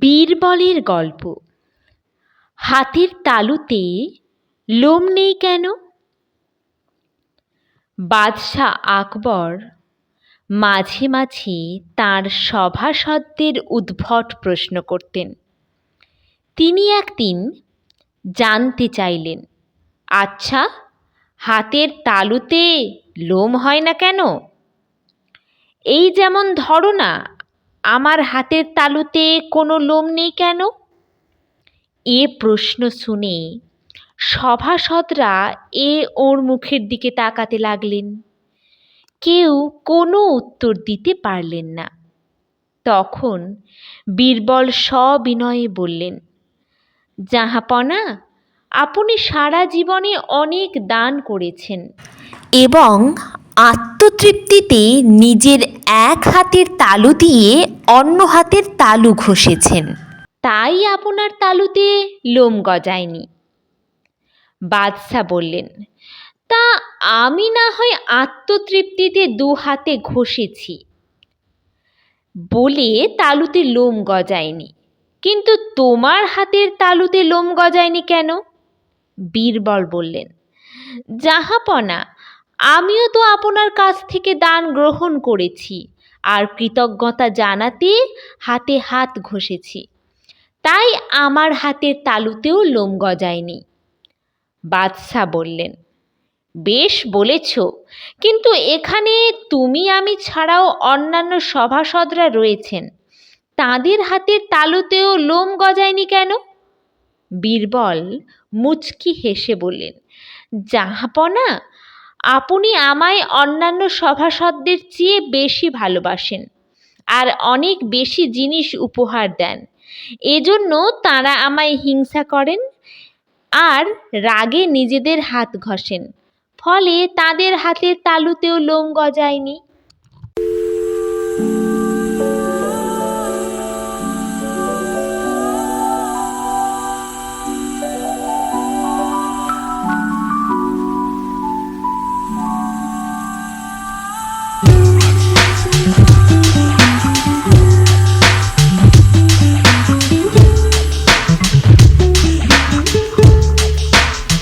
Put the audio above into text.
বীরবলের গল্প। হাতের তালুতে লোম নেই কেন? বাদশাহ আকবর মাঝে মাঝে তাঁর সভাসদদের উদ্ভট প্রশ্ন করতেন। তিনি একদিন জানতে চাইলেন আচ্ছা হাতের তালুতে লোম হয় না কেন? এই যেমন ধরো না আমার হাতের তালুতে কোনো লোম নেই কেন? এ প্রশ্ন শুনে সভাসদরা এ ওর মুখের দিকে তাকাতে লাগলেন। কেউ কোনো উত্তর দিতে পারলেন না। তখন বীরবল সবিনয়ে বললেন, জাহাপনা, আপনি সারা জীবনে অনেক দান করেছেন। এবং আত্মতৃপ্তিতে নিজের এক হাতের তালু দিয়ে অন্য হাতের তালু ঘষেছেন। তাই আপনার তালুতে লোম গজায়নি। বাদশাহ বললেন, তা আমি না হয় আত্মতৃপ্তিতে দু হাতে ঘষেছি। বলে তালুতে লোম গজায়নি। কিন্তু তোমার হাতের তালুতে লোম গজায়নি কেন? বীরবল বললেন জাহাপনা আমিও তো আপনার কাছ থেকে দান গ্রহণ করেছি আর কৃতজ্ঞতা জানাতে হাতে হাত ঘষেছি। তাই আমার হাতের তালুতেও লোম গজায়নি। বাদশাহ বললেন, বেশ বলেছ, কিন্তু এখানে তুমি আমি ছাড়াও অন্যান্য সভাসদরা রয়েছেন। তাদের হাতের তালুতেও লোম গজায়নি কেন? বীরবল মুচকি হেসে বললেন জাহাপনা আপনি আমায় অন্যান্য সভাসদদের চেয়ে বেশি ভালোবাসেন আর অনেক বেশি জিনিস উপহার দেন। এজন্য তাঁরা আমায় হিংসা করেন আর রাগে নিজেদের হাত ঘষেন। ফলে তাদের হাতের তালুতেও লোম গজায়নি।